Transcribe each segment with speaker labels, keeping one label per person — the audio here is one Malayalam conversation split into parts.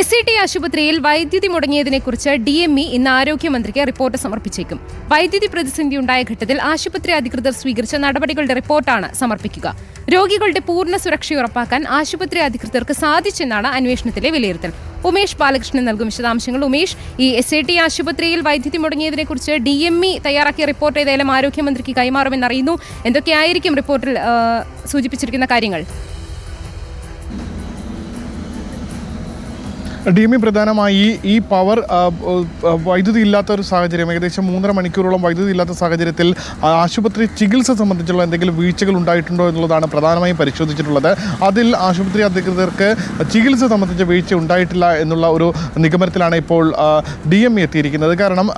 Speaker 1: എസ് സി ടി ആശുപത്രിയിൽ വൈദ്യുതി മുടങ്ങിയതിനെക്കുറിച്ച് ഡി എം ഇ ഇന്ന് ആരോഗ്യമന്ത്രിക്ക് റിപ്പോർട്ട് സമർപ്പിച്ചേക്കും. വൈദ്യുതി പ്രതിസന്ധി ഉണ്ടായ ഘട്ടത്തിൽ ആശുപത്രി അധികൃതർ സ്വീകരിച്ച നടപടികളുടെ റിപ്പോർട്ടാണ് സമർപ്പിക്കുക. രോഗികളുടെ പൂർണ സുരക്ഷ ഉറപ്പാക്കാൻ ആശുപത്രി അധികൃതർക്ക് സാധിച്ചെന്നാണ് അന്വേഷണത്തിലെ വിലയിരുത്തൽ. ഉമേഷ് ബാലകൃഷ്ണൻ നൽകും വിശദാംശങ്ങൾ. ഉമേഷ് ഈ എസ് ഐ ടി ആശുപത്രിയിൽ വൈദ്യുതി മുടങ്ങിയതിനെക്കുറിച്ച് ഡി എം ഇ തയ്യാറാക്കിയ റിപ്പോർട്ട് ഏതായാലും ആരോഗ്യമന്ത്രിക്ക് കൈമാറുമെന്നറിയുന്നു. എന്തൊക്കെയായിരിക്കും റിപ്പോർട്ടിൽ സൂചിപ്പിച്ചിരിക്കുന്ന കാര്യങ്ങൾ?
Speaker 2: ഡീമി പ്രധാനമായി ഈ പവർ വൈദ്യുതി ഇല്ലാത്ത ഒരു സാഹചര്യം ഏകദേശം മൂന്നര മണിക്കൂറോളം വൈദ്യുതി ഇല്ലാത്ത സാഹചര്യത്തിൽ ആശുപത്രി ചികിത്സ സംബന്ധിച്ചുള്ള എന്തെങ്കിലും വീഴ്ചകൾ ഉണ്ടായിട്ടുണ്ടോ എന്നുള്ളതാണ് പ്രധാനമായും പരിശോധിച്ചിട്ടുള്ളത്. അതിൽ ആശുപത്രി അധികൃതർക്ക് ചികിത്സ സംബന്ധിച്ച വീഴ്ച ഉണ്ടായിട്ടില്ല എന്നുള്ള ഒരു നിഗമനത്തിലാണ് ഇപ്പോൾ ഡി എം എത്തിയിരിക്കുന്നത്. കാരണം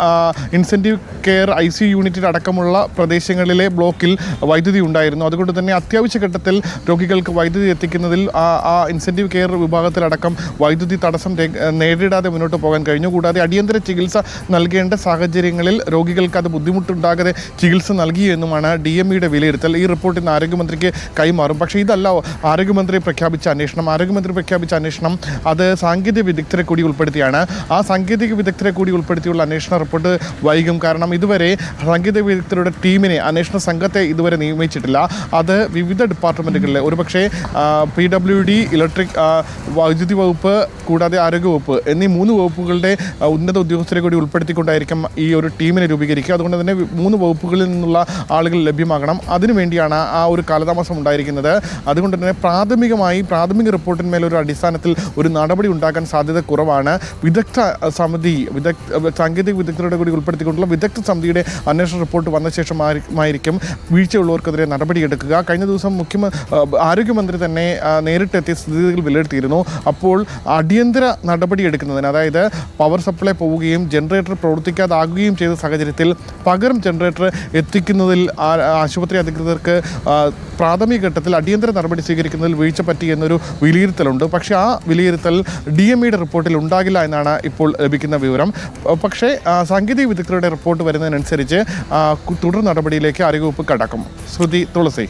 Speaker 2: ഇൻസെന്റീവ് കെയർ ഐ സി യൂണിറ്റിൽ അടക്കമുള്ള പ്രദേശങ്ങളിലെ ബ്ലോക്കിൽ വൈദ്യുതി ഉണ്ടായിരുന്നു. അതുകൊണ്ട് തന്നെ അത്യാവശ്യ ഘട്ടത്തിൽ രോഗികൾക്ക് വൈദ്യുതി എത്തിക്കുന്നതിൽ ആ ഇൻസെന്റീവ് കെയർ വിഭാഗത്തിലടക്കം വൈദ്യുതി തടസ്സം നേരിടാതെ മുന്നോട്ട് പോകാൻ കഴിഞ്ഞു. കൂടാതെ അടിയന്തര ചികിത്സ നൽകേണ്ട സാഹചര്യങ്ങളിൽ രോഗികൾക്ക് അത് ബുദ്ധിമുട്ടുണ്ടാകാതെ ചികിത്സ നൽകി എന്നുമാണ് ഡി എം ഇയുടെ വിലയിരുത്തൽ. ഈ റിപ്പോർട്ട് ഇന്ന് ആരോഗ്യമന്ത്രിക്ക് കൈമാറും. പക്ഷേ ഇതല്ല ആരോഗ്യമന്ത്രി പ്രഖ്യാപിച്ച അന്വേഷണം. ആരോഗ്യമന്ത്രി പ്രഖ്യാപിച്ച അന്വേഷണം അത് സാങ്കേതിക വിദഗ്ധരെ കൂടി ഉൾപ്പെടുത്തിയാണ്. ആ സാങ്കേതിക വിദഗ്ധരെ കൂടി ഉൾപ്പെടുത്തിയുള്ള അന്വേഷണ റിപ്പോർട്ട് വൈകും. കാരണം ഇതുവരെ സാങ്കേതിക വിദഗ്ധരുടെ ടീമിനെ അന്വേഷണ സംഘത്തെ ഇതുവരെ നിയമിച്ചിട്ടില്ല. അത് വിവിധ ഡിപ്പാർട്ട്മെന്റുകളിലെ ഒരുപക്ഷേ പി ഡബ്ല്യു ഡി ഇലക്ട്രിക് വൈദ്യുതി വകുപ്പ് കൂടാതെ ആരോഗ്യ വകുപ്പ് എന്നീ മൂന്ന് വകുപ്പുകളുടെ ഉന്നത ഉദ്യോഗസ്ഥരെ കൂടി ഉൾപ്പെടുത്തിക്കൊണ്ടായിരിക്കും ഈ ഒരു ടീമിനെ രൂപീകരിക്കുക. അതുകൊണ്ട് തന്നെ മൂന്ന് വകുപ്പുകളിൽ നിന്നുള്ള ആളുകൾ ലഭ്യമാകണം. അതിനുവേണ്ടിയാണ് ആ ഒരു കാലതാമസം ഉണ്ടായിരിക്കുന്നത്. അതുകൊണ്ട് തന്നെ പ്രാഥമികമായി പ്രാഥമിക റിപ്പോർട്ടിന്മേൽ ഒരു അടിസ്ഥാനത്തിൽ ഒരു നടപടി ഉണ്ടാക്കാൻ സാധ്യത കുറവാണ്. വിദഗ്ധ സമിതി വിദഗ്ധ സാങ്കേതിക വിദഗ്ധരുടെ കൂടി ഉൾപ്പെടുത്തിക്കൊണ്ടുള്ള വിദഗ്ധ സമിതിയുടെ അന്വേഷണ റിപ്പോർട്ട് വന്ന ശേഷം ആയിരിക്കും വീഴ്ചയുള്ളവർക്കെതിരെ നടപടിയെടുക്കുക കഴിഞ്ഞ ദിവസം മുഖ്യമന്ത്രി ആരോഗ്യമന്ത്രി തന്നെ നേരിട്ടെത്തി സ്ഥിതിഗതികൾ വിലയിരുത്തിയിരുന്നു. അപ്പോൾ അടിയന്തര നടപടി എടുക്കുന്നതിന് അതായത് പവർ സപ്ലൈ പോവുകയും ജനറേറ്റർ പ്രവർത്തിക്കാതാകുകയും ചെയ്ത സാഹചര്യത്തിൽ പകരം ജനറേറ്റർ എത്തിക്കുന്നതിൽ ആശുപത്രി അധികൃതർക്ക് പ്രാഥമിക ഘട്ടത്തിൽ അടിയന്തര നടപടി സ്വീകരിക്കുന്നതിൽ വീഴ്ച പറ്റി എന്നൊരു വിലയിരുത്തലുണ്ട്. പക്ഷേ ആ വിലയിരുത്തൽ ഡി എം ഇയുടെ റിപ്പോർട്ടിൽ ഉണ്ടാകില്ല എന്നാണ് ഇപ്പോൾ ലഭിക്കുന്ന വിവരം. പക്ഷേ സാങ്കേതിക വിദഗ്ധരുടെ റിപ്പോർട്ട് വരുന്നതിനനുസരിച്ച് തുടർ നടപടിയിലേക്ക് ആരോഗ്യവകുപ്പ് കടക്കും. ശ്രുതി തുളസി.